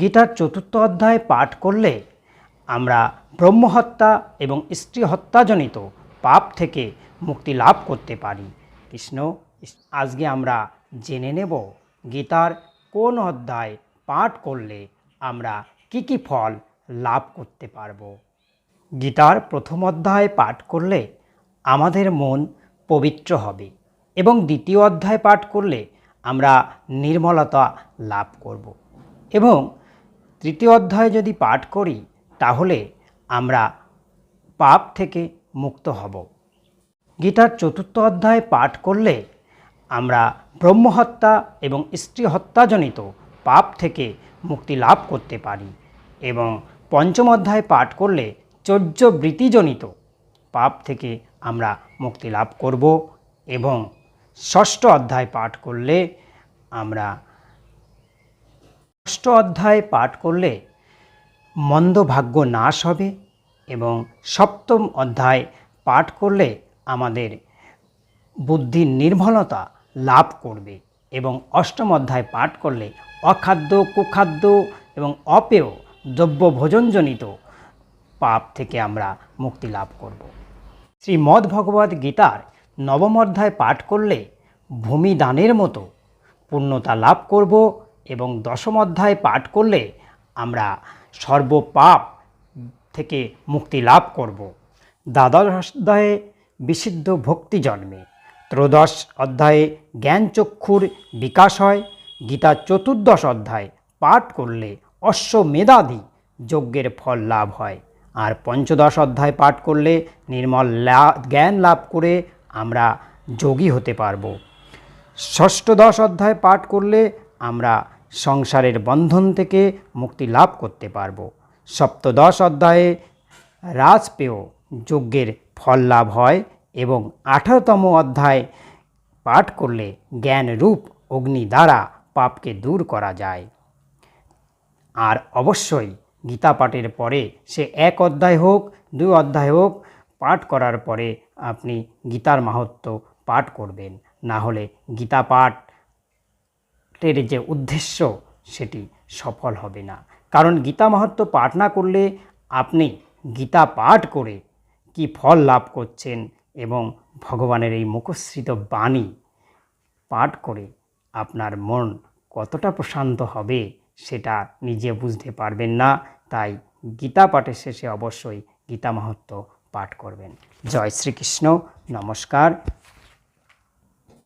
গীতার চতুর্থ অধ্যায় পাঠ করলে আমরা ব্রহ্মহত্যা এবং স্ত্রী হত্যাজনিত পাপ থেকে মুক্তি লাভ করতে পারি। কৃষ্ণ, আজকে আমরা জেনে নেব গীতার কোন অধ্যায় পাঠ করলে আমরা কি কি ফল লাভ করতে পারব। গীতার প্রথম অধ্যায় পাঠ করলে আমাদের মন পবিত্র হবে এবং দ্বিতীয় অধ্যায় পাঠ করলে আমরা নির্মলতা লাভ করব এবং তৃতীয় অধ্যায় যদি পাঠ করি, তাহলে আমরা পাপ থেকে মুক্ত হব। গীতার চতুর্থ অধ্যায় পাঠ করলে আমরা ব্রহ্মহত্যা এবং স্ত্রী হত্যাজনিত পাপ থেকে মুক্তি লাভ করতে পারি এবং পঞ্চম অধ্যায় পাঠ করলে চৌর্য বৃত্তিজনিত পাপ থেকে আমরা মুক্তি লাভ করব এবং ষষ্ঠ অধ্যায় পাঠ করলে আমরা ষষ্ঠ অধ্যায় পাঠ করলে মন্দ ভাগ্য নাশ হবে এবং সপ্তম অধ্যায় পাঠ করলে আমাদের বুদ্ধির নির্মলতা লাভ করবে এবং অষ্টম অধ্যায় পাঠ করলে অখাদ্য, কুখাদ্য এবং অপেয় দ্রব্য ভোজনজনিত পাপ থেকে আমরা মুক্তি লাভ করব। শ্রীমদ্ ভগবদ্ গীতার নবম অধ্যায় পাঠ করলে ভূমি দানের মতো পূর্ণতা লাভ করব এবং দশম অধ্যায় পাঠ করলে আমরা সর্বপাপ থেকে মুক্তি লাভ করব। দ্বাদশ অধ্যায়ে বিশুদ্ধ ভক্তি জন্মে। ত্রয়োদশ অধ্যায়ে জ্ঞানচক্ষুর বিকাশ হয়। গীতা চতুর্দশ অধ্যায় পাঠ করলে অশ্বমেধাদি যজ্ঞের ফল লাভ হয়। আর পঞ্চদশ অধ্যায় পাঠ করলে নির্মল জ্ঞান লাভ করে আমরা যোগী হতে পারব। ষষ্ঠদশ অধ্যায় পাঠ করলে আমরা সংসারের বন্ধন থেকে মুক্তি লাভ করতে পারব। সপ্তদশ অধ্যায়ে রাজপেয় যজ্ঞের ফল লাভ হয় এবং আঠারোতম অধ্যায় পাঠ করলে জ্ঞান রূপ অগ্নি দ্বারা পাপকে দূর করা যায়। আর অবশ্যই গীতা পাঠের পরে সে এক অধ্যায় হোক দুই অধ্যায় হোক পাঠ করার পরে আপনি গীতার মাহাত্ম পাঠ করবেন। না হলে গীতা পাঠের যে উদ্দেশ্য, সেটি সফল হবে না। কারণ গীতা মাহাত্ম পাঠ না করলে আপনি গীতা পাঠ করে কি ফল লাভ করছেন এবং ভগবানের এই মুখশ্রিত বাণী পাঠ করে আপনার মন কতটা প্রশান্ত হবে, সেটা নিজে বুঝতে পারবেন না। তাই গীতা পাঠের শেষে অবশ্যই গীতা মাহাত্ম পাঠ করবেন। জয় শ্রীকৃষ্ণ। নমস্কার।